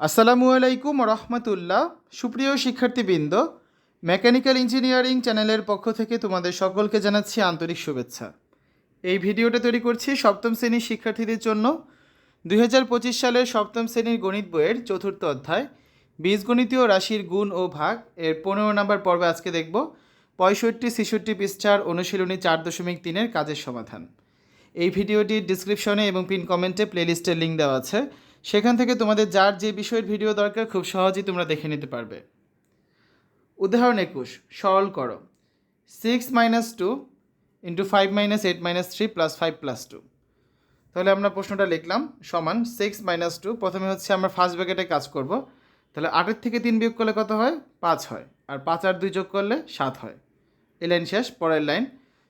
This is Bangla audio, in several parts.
আসসালামু আলাইকুম রহমতুল্লাহ। সুপ্রিয় শিক্ষার্থীবৃন্দ, মেকানিক্যাল ইঞ্জিনিয়ারিং চ্যানেলের পক্ষ থেকে তোমাদের সকলকে জানাচ্ছি আন্তরিক শুভেচ্ছা। এই ভিডিওটা তৈরি করছি সপ্তম শ্রেণির শিক্ষার্থীদের জন্য। দুই হাজার পঁচিশ সালের সপ্তম শ্রেণির গণিত বইয়ের চতুর্থ অধ্যায়, বীজগণিতীয় রাশির গুণ ও ভাগ। এর পনেরো নম্বর পর্বে আজকে দেখব। পঁয়ষট্টি, ছেষট্টি পৃষ্ঠার অনুশীলনী চার দশমিক তিনের কাজের সমাধান। এই ভিডিওটির ডিসক্রিপশনে এবং পিন কমেন্টে প্লেলিস্টের লিঙ্ক দেওয়া আছে। সেখান থেকে তোমাদের যার যে বিষয়ের ভিডিও দরকার খুব সহজেই তোমরা দেখে নিতে পারবে। উদাহরণ একুশ, সরল করো। Six minus two into five minus eight minus three plus five plus two তাহলে আমরা প্রশ্নটা লিখলাম, সমান সিক্স মাইনাস টু প্রথমে হচ্ছে আমরা ফার্স্ট ব্র্যাকেটে কাজ করব। তাহলে আটের থেকে তিন বিয়োগ করলে কত হয়? পাঁচ হয়। আর পাঁচ আর দুই যোগ করলে সাত হয়। এই লাইন শেষ, পরের লাইন।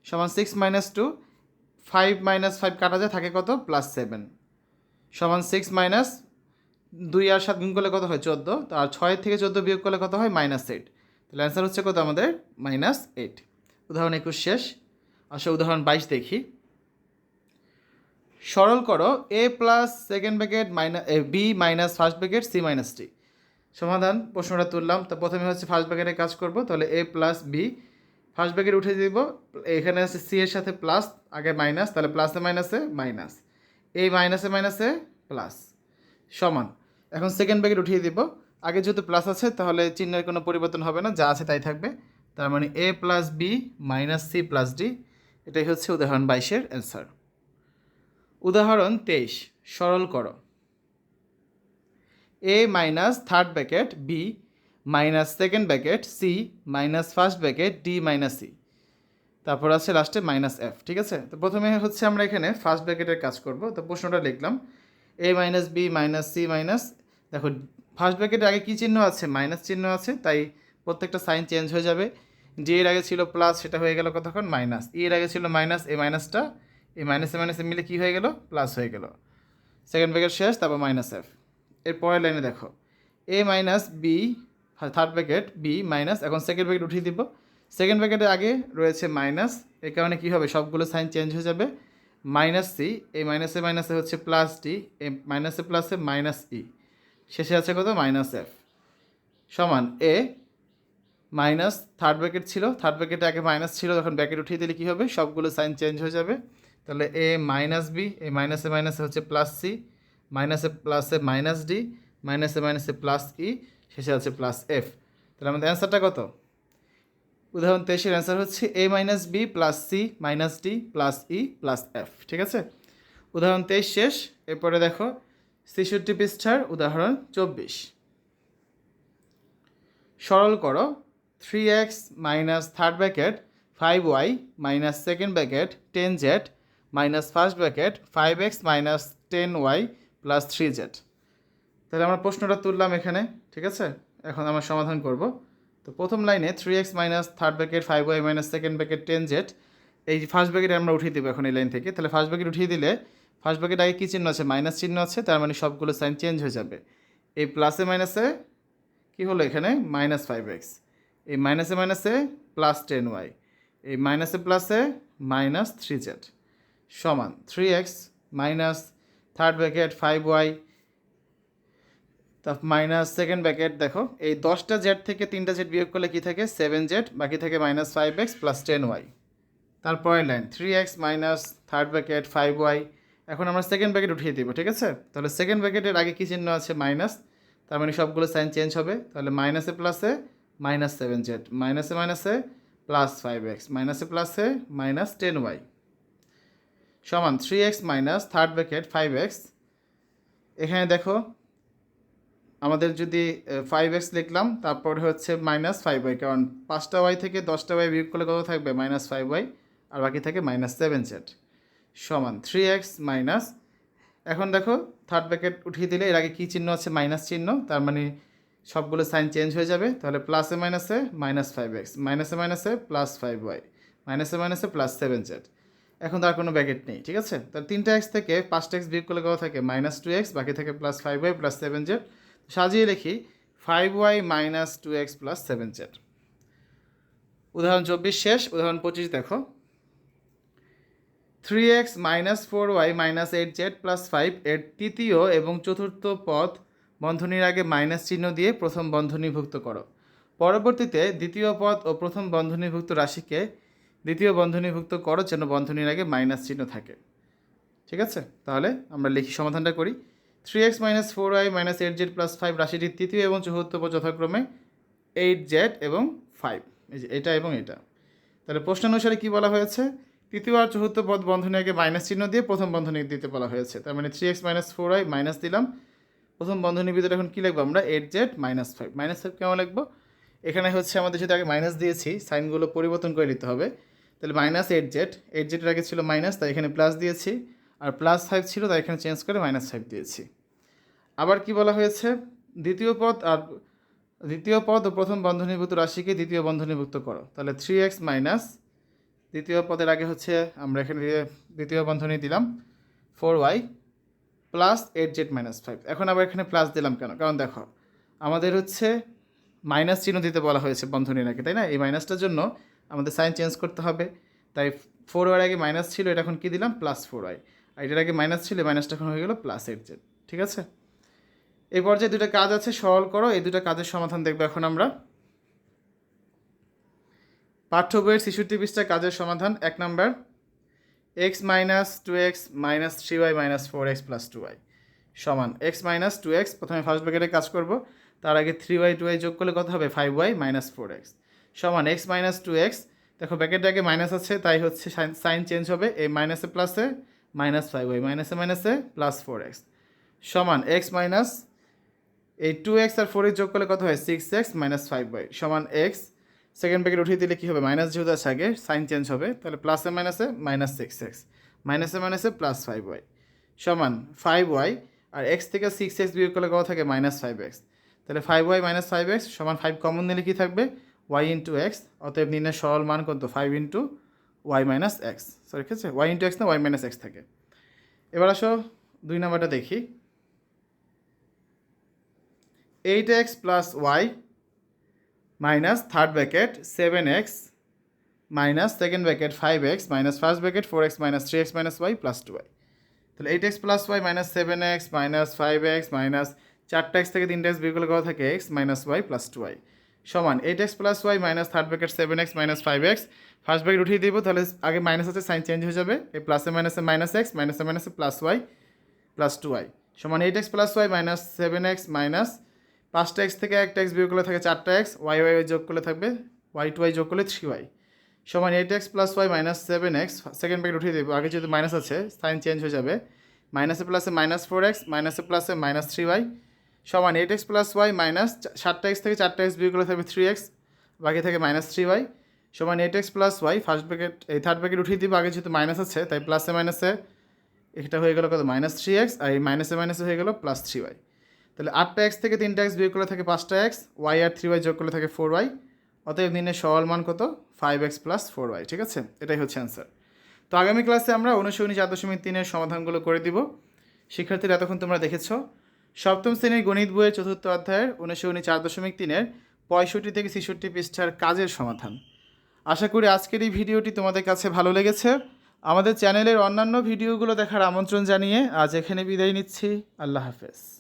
সমান six minus two five minus five কাটা যায়, থাকে কত? প্লাস সেভেন সমান সিক্স মাইনাস দুই আর সাত গুণ করলে কত হয় চোদ্দ? তো আর ছয় থেকে চোদ্দ বিয়োগ করলে কত হয় মাইনাস এইট তাহলে অ্যান্সার হচ্ছে কত আমাদের? মাইনাস এইট উদাহরণ একুশ শেষ। আসলে উদাহরণ বাইশ দেখি। সরল করো A plus second bracket minus B minus first bracket C minus T সমাধান, প্রশ্নটা তুললাম। তো প্রথমে হচ্ছে ফার্স্ট ব্যাকেটে কাজ করব। তাহলে A plus B first bracket উঠে দিব। এখানে আছে সি এর সাথে প্লাস আগে মাইনাস তাহলে প্লাসে মাইনাসে মাইনাস এই মাইনাসে মাইনাসে প্লাস সমান। এখন সেকেন্ড ব্র্যাকেট উঠিয়ে দিব। আগে যেহেতু প্লাস আছে, তাহলে চিহ্নের কোনো পরিবর্তন হবে না। যা আছে তাই থাকবে। তার মানে A plus B minus C plus D এটাই হচ্ছে উদাহরণ বাইশের অ্যান্সার উদাহরণ তেইশ, সরল করো। A minus third bracket B minus second bracket C minus first bracket D minus C তারপর আছে লাস্টে মাইনাস এফ ঠিক আছে? তো প্রথমে হচ্ছে আমরা এখানে ফার্স্ট ব্র্যাকেটের কাজ করব। তো প্রশ্নটা লিখলাম। A minus B minus C minus দেখো ফার্স্ট ব্র্যাকেটের আগে কী চিহ্ন আছে? মাইনাস চিহ্ন আছে, তাই প্রত্যেকটা সাইন চেঞ্জ হয়ে যাবে। ডি এর আগে ছিল প্লাস সেটা হয়ে গেল কতক্ষণ? মাইনাস ই এর আগে ছিল মাইনাস এই মাইনাসটা এই মাইনাসে মাইনাসে মিলে কী হয়ে গেল? প্লাস হয়ে গেল। সেকেন্ড ব্র্যাকেট শেষ, তারপর মাইনাস এফ এর পরের লাইনে দেখো। A minus B third bracket B minus এখন সেকেন্ড ব্র্যাকেট উঠিয়ে দিব। সেকেন্ড ব্র্যাকেটের আগে রয়েছে মাইনাস এই কারণে কী হবে? সবগুলো সাইন চেঞ্জ হয়ে যাবে। মাইনাস সি এই মাইনাসে মাইনাসে হচ্ছে প্লাস ডি এই মাইনাসে প্লাসে মাইনাস ই শেষে আছে কত? মাইনাস এফ সমান এ মাইনাস থার্ড ব্র্যাকেট ছিল। থার্ড ব্র্যাকেটে আগে মাইনাস ছিল যখন ব্র্যাকেট উঠিয়ে দিলে কী হবে? সবগুলো সাইন চেঞ্জ হয়ে যাবে। তাহলে এ মাইনাস বি এই মাইনাসে মাইনাসে হচ্ছে প্লাস সি মাইনাসে প্লাসে মাইনাস ডি মাইনাসে মাইনাসে প্লাস ই শেষে আছে প্লাস এফ তাহলে আমাদের অ্যান্সারটা কত? উদাহরণ তেইশের অ্যান্সার হচ্ছে A minus B plus C minus D plus E plus F ঠিক আছে? উদাহরণ তেইশ শেষ, এরপরে দেখো ছেষট্টি পৃষ্ঠার উদাহরণ চব্বিশ। সরল করো three X minus third bracket five Y minus second bracket ten Z minus first bracket five X minus ten Y plus three Z তাহলে আমরা প্রশ্নটা তুললাম এখানে, ঠিক আছে? এখন আমরা সমাধান করব। তো প্রথম লাইনে three X minus third bracket five Y minus second bracket ten Z এই ফার্স্ট ব্র্যাকেট আমরা উঠিয়ে দেবো এখন এই লাইন থেকে। তাহলে ফার্স্ট ব্র্যাকেট উঠিয়ে দিলে ফার্স্ট ব্র্যাকেট আগে কী চিহ্ন আছে? মাইনাস চিহ্ন আছে, তার মানে সবগুলো সাইন চেঞ্জ হয়ে যাবে। এই প্লাসে মাইনাসে কী হলো এখানে? মাইনাস ফাইভ এক্স এই মাইনাসে মাইনাসে প্লাস টেন ওয়াই এই মাইনাসে প্লাসে মাইনাস থ্রি জেড সমান three X minus third bracket five Y তা মাইনাস সেকেন্ড ব্র্যাকেট দেখো। এই দশটা জেড থেকে তিনটা জেড বিয়োগ করলে কী থাকে? সেভেন জেড বাকি থাকে minus five X plus ten Y তারপরের line three X minus third bracket five Y এখন আমরা সেকেন্ড ব্র্যাকেট উঠিয়ে দিব, ঠিক আছে? তাহলে সেকেন্ড ব্র্যাকেটের আগে কী চিহ্ন আছে? মাইনাস তার মানে সবগুলো সাইন চেঞ্জ হবে। তাহলে মাইনাসে প্লাসে মাইনাস সেভেন জেড মাইনাসে মাইনাসে প্লাস ফাইভ এক্স মাইনাসে প্লাসে মাইনাস টেন ওয়াই সমান three X minus third bracket five X এখানে দেখো আমাদের যদি ফাইভ এক্স লিখলাম তারপরে হচ্ছে মাইনাস ফাইভ ওয়াই কারণ পাঁচটা ওয়াই থেকে দশটা ওয়াই বিয়োগ করলে কত থাকবে? মাইনাস ফাইভ ওয়াই আর বাকি থাকে মাইনাস সেভেন জেড সমান থ্রি এক্স মাইনাস এখন দেখো থার্ড ব্র্যাকেট উঠিয়ে দিলে এর আগে কী চিহ্ন আছে? মাইনাস চিহ্ন, তার মানে সবগুলো সাইন চেঞ্জ হয়ে যাবে। তাহলে প্লাসে মাইনাসে মাইনাস ফাইভ এক্স মাইনাসে মাইনাসে প্লাস ফাইভ ওয়াই মাইনাসে মাইনাসে প্লাস সেভেন জেড এখন তার কোনো ব্যাকেট নেই, ঠিক আছে? তাহলে তিনটা এক্স থেকে পাঁচটা এক্স বিয়োগ করলে কত থাকে? মাইনাস টু এক্স বাকি থাকে plus five Y plus seven Z সাজিয়ে লিখি five Y minus two X plus seven Z উদাহরণ চব্বিশ শেষ, উদাহরণ পঁচিশ দেখো। Three X minus four Y minus eight Z plus five এর তৃতীয় এবং চতুর্থ পদ বন্ধনীর আগে মাইনাস চিহ্ন দিয়ে প্রথম বন্ধনীভুক্ত করো। পরবর্তীতে দ্বিতীয় পদ ও প্রথম বন্ধনীভুক্ত রাশিকে দ্বিতীয় বন্ধনীভুক্ত করো যেন বন্ধনীর আগে মাইনাস চিহ্ন থাকে। ঠিক আছে? তাহলে আমরা লিখি সমাধানটা করি। Three X minus four Y minus eight Z plus five রাশিটির তৃতীয় এবং চতুর্থ যথাক্রমে এইট জেড এবং ফাইভ এই যে এটা এবং এটা। তাহলে প্রশ্ন অনুসারে কী বলা হয়েছে? তৃতীয় আর চতুর্থ পদ বন্ধনী আগে মাইনাস চিহ্ন দিয়ে প্রথম বন্ধনী দিতে বলা হয়েছে। তার মানে three X minus four Y minus দিলাম। প্রথম বন্ধনীর ভিতরে এখন কী লিখব আমরা? Eight Z minus five minus five কেমন লিখব? এখানে হচ্ছে আমাদের যদি আগে মাইনাস দিয়েছি, সাইনগুলো পরিবর্তন করে নিতে হবে। তাহলে মাইনাস এইট জেড এইট জেডের আগে ছিল মাইনাস তাই এখানে প্লাস দিয়েছি। আর প্লাস ফাইভ ছিল, তাই এখানে চেঞ্জ করে মাইনাস ফাইভ দিয়েছি। আবার কি বলা হয়েছে? দ্বিতীয় পদ আর দ্বিতীয় পদ ও প্রথম বন্ধনীভূত রাশিকে দ্বিতীয় বন্ধনীভুক্ত করো। তাহলে থ্রি এক্স মাইনাস দ্বিতীয় পদের আগে হচ্ছে আমরা এখানে দ্বিতীয় বন্ধনী দিলাম four Y plus eight Z minus five এখন আবার এখানে প্লাস দিলাম কেন? কারণ দেখো, আমাদের হচ্ছে মাইনাস চিহ্ন দিতে বলা হয়েছে বন্ধনী আগে, তাই না? এই মাইনাসটার জন্য আমাদের সাইন চেঞ্জ করতে হবে। তাই ফোর ওয়ার আগে মাইনাস ছিল, এটা এখন কী দিলাম? প্লাস ফোর ওয়াই আর এটার আগে মাইনাস ছিল মাইনাসটা এখন হয়ে গেলো প্লাস এইট জেড ঠিক আছে? এই পর্যায়ে দুটো কাজ আছে, সরল করো, এই দুটো কাজের সমাধান দেখব এখন আমরা। পাঠ্য বইয়ের ছেষট্টি পৃষ্ঠা কাজের সমাধান, এক number. X minus two X minus three Y minus four X plus two Y সমান এক্স মাইনাস টু এক্স প্রথমে ফার্স্ট ব্র্যাকেটে কাজ করব। তার আগে থ্রি ওয়াই টু ওয়াই যোগ করলে কত হবে? Five Y minus four X সমান এক্স মাইনাস টু এক্স দেখো ব্র্যাকেটের আগে মাইনাস আছে, তাই হচ্ছে সাইন চেঞ্জ হবে। এই মাইনাসে প্লাসে মাইনাস ফাইভ ওয়াই মাইনাসে মাইনাসে প্লাস ফোর এক্স সমান এক্স মাইনাস এই টু এক্স আর ফোর এক্স যোগ করলে কত হয়? Six X minus five Y সমান এক্স সেকেন্ড ব্র্যাকেট উঠিয়ে দিলে কী হবে? মাইনাস যেহেতু আছে আগে সাইন চেঞ্জ হবে। তাহলে প্লাসে মাইনাসে মাইনাস সিক্স এক্স মাইনাসে মাইনাসে প্লাস ফাইভ ওয়াই সমান ফাইভ ওয়াই আর এক্স থেকে সিক্স এক্স বিয়োগ করলে কত থাকে? মাইনাস ফাইভ এক্স তাহলে five Y minus five X সমান ফাইভ কমন নিলে কী থাকবে? ওয়াই ইন্টু এক্স অতএব নির্ণয় সরল মান কত? Five into Y minus X sorry ঠিক আছে ওয়াই ইন্টু এক্স না ওয়াই মাইনাস এক্স থাকে। এবার আসো, দুই নাম্বারটা দেখি। Eight X plus Y minus third bracket seven X minus second bracket five X minus first bracket four X minus three X minus Y plus two Y তাহলে eight X plus Y minus seven X minus five X minus চারটা এক্স থেকে তিনটা এক্স বিয়োগ করা থাকে? X minus Y plus two Y সমান eight X plus Y minus third bracket seven X minus five X. First bracket উঠিয়ে দিব, তাহলে আগে মাইনাস আছে সাইন চেঞ্জ হয়ে যাবে। এই প্লাসে মাইনাসে মাইনাস এক্স মাইনাসে মাইনাসে plus Y plus two Y সমান eight X plus Y minus seven X minus পাঁচটা এক্স থেকে একটা এক্স বিয়োগ করলে থাকে চারটা এক্স ওয়াই ওয়াই যোগ করলে থাকবে ওয়াই টু ওয়াই যোগ করলে থ্রি ওয়াই সমান eight X plus Y minus seven X second bracket উঠিয়ে দেবো। আগে যেহেতু মাইনাস আছে সাইন চেঞ্জ হয়ে যাবে। মাইনাসে প্লাসে মাইনাস ফোর এক্স মাইনাসে প্লাসে মাইনাস থ্রি ওয়াই সমান eight X plus Y minus সাতটা এক্স থেকে চারটা এক্স বিয়োগ করলে থাকবে থ্রি এক্স বাকি থাকে মাইনাস থ্রি ওয়াই সমান eight X plus Y first bracket এই থার্ড ব্র্যাকেট উঠিয়ে দিব। আগে যেহেতু মাইনাস আছে, তাই প্লাসে মাইনাসে এটা হয়ে গেল কত? মাইনাস থ্রি এক্স আর এই মাইনাসে মাইনাসে হয়ে গেল প্লাস থ্রি ওয়াই তাহলে আটটা এক্স থেকে তিনটা এক্স বিয়োগ করলে থাকে পাঁচটা এক্স ওয়াই আর থ্রি ওয়াই যোগ করলে থাকে ফোর ওয়াই অতএব দিনের সরল মান কত? Five X plus four Y ঠিক আছে? এটাই হচ্ছে অ্যান্সার তো আগামী ক্লাসে আমরা অনুশীলনী চার দশমিক তিনের সমাধানগুলো করে দিব। শিক্ষার্থীরা, এতক্ষণ তোমরা দেখেছ। সপ্তম শ্রেণির গণিত বইয়ের চতুর্থ অধ্যায়ের অনুশীলনী চার দশমিক তিনের পঁয়ষট্টি থেকে ছেষট্টি পৃষ্ঠার কাজের সমাধান। আশা করি আজকের এই ভিডিওটি তোমাদের কাছে ভালো লেগেছে। আমাদের চ্যানেলের অন্যান্য ভিডিওগুলো দেখার আমন্ত্রণ জানিয়ে আজ এখানে বিদায় নিচ্ছি। আল্লাহ হাফেজ।